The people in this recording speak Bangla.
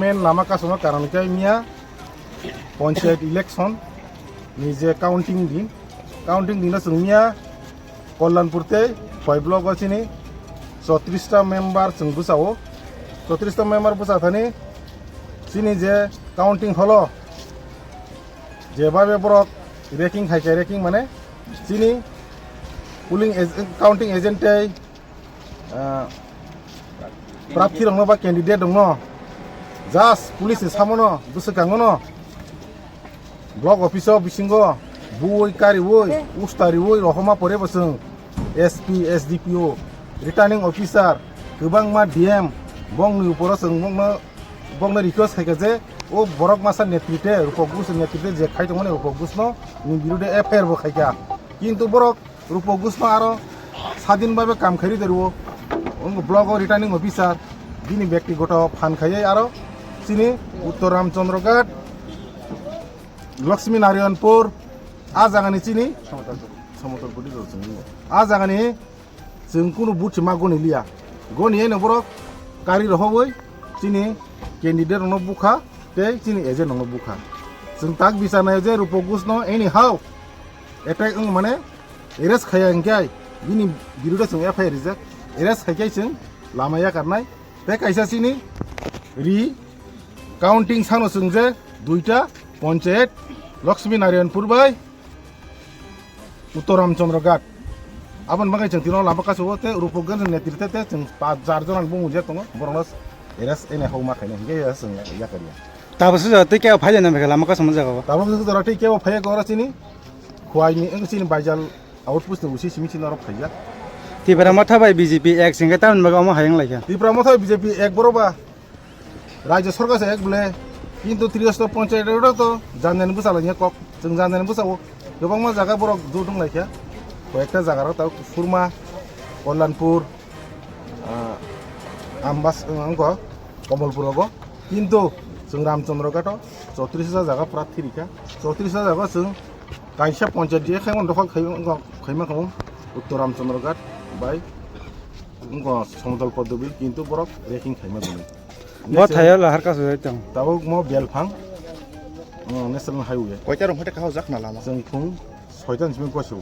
মেন নামা কাজ হওয়ার কারণটাই মিয়া পঞ্চায়েত ইলেকশন নিজে কাউন্টিং দিন। কাউন্টিং দিন রুমিয়া কল্যাণপুরতে কয় ব্লক আছে নি চৌত্রিশটা মেম্বার চুং বুসাও চৌত্রিশটা মেম্বার বুসা থানি চিনি যে কাউন্টিং হলো। যেভাবে বরক রেকিং খাইছে রেকিং মানে চিনি পুলিং কাউন্টিং এজেন্টে প্রার্থী দংন বা ক্যান্ডিডেট দংন জাস্ট পুলিশ সামন বসকাঙ্গন ব্লক অফিস বিসিঙ্গ বুই কারি ওই উস্তারি ওই রহমা পরে বসং এসপি এসডিপিও রিটার্নিং অফিসার গোবাং মা ডিএম বংনি উপর সং বংন বংন রিকোয়েস্ট হাইকে যে ও বরক মাসার নেতৃত্বে রূপক ঘোষ নেতৃত্বে যে খাই দমনে রূপক ঘোষ নি বিরুদ্ধে এফআইআর বো খাইকা কিন্তু বরক রূপক ঘোষ আরও স্বাধীনভাবে কাম খাই দেব ব্লক রিটার্নিং অফিসার দিনি ব্যক্তিগত ফান খাইয়ে আরো চিনি উত্তর রামচন্দ্রঘাট लक्ष्मी नारायणपुर आ जागानि चिनि समतलपुरि जों आ जागानि जों कुनु बुथि मा गनि लिया गनि एनो बरक गारि रहबै चिनि केन्डिडेट न बुखा ते चिनि एजेन्ट न बुखा जों ताक बिसानाय जे रूपक घोषनो एनि हाउ एटेक ओं माने एरेस्ट खाया इंगाय बिनि बिरुदे जों एफआइआर रिजेक्ट एरा साइखाइसिं लामाया खारनाय बे खायसासिनि रि काउन्टिं सानो जोंजे दुइटा पन्सायत लक्ष्मी नारायणपुर बाय उत्तर रामचंद्र घाट आपण बघाय जों तिनाव लामा कासो ते रूपगन नेतृत्व ते जों पाच चार जण आंबो मुजे तंग बरोनस एरास एने हाव माखायने हिगे जों या करिया ताबसो जते के फायदा ना बेखा लामा कासो मुजे गावा ताबसो जते के फायदा गरासिनि खुवाइनि एंसिनि बाजाल आउटपुस्ट उसी सिमिसिन अरब फायदा তিব্রা মাথাবাই বিজেপি এক সিংহে তার বাগে আমার হায়ং লাগে তিব্রা মাথাবাই বিজেপি এক বড়বা রাজ্য সরকার এক বলে কিন্তু ত্রিস্তর পঞ্চায়েত তো জানানি বুঝালো নিয়ে কক जों जानानै बोसावो गोबां मा जागा बरक जौ दंलायखा कयेकटा जागाराव दा खुरमा कल्याणपुर आम्बास अंग कमलपुरावबो किन्तु जों रामचन्द्र घाट चौत्रिस हाजार जागा पुरा थिरिखा चौत्रिस हाजार जागा जों गायसा पन्सायत जे खायमन दखल खैमा खामो उत्तर रामचन्द्र घाट बाई समतल पदवी किन्तु बरफ रेकिङ खाइमा दुनै म थायो लहर का सुझाइ त तब म बेलफाङ नेसनल हाइवे कयटा रंखटा खाव जाखना लामा जों फुं 6 दानसिम गसिव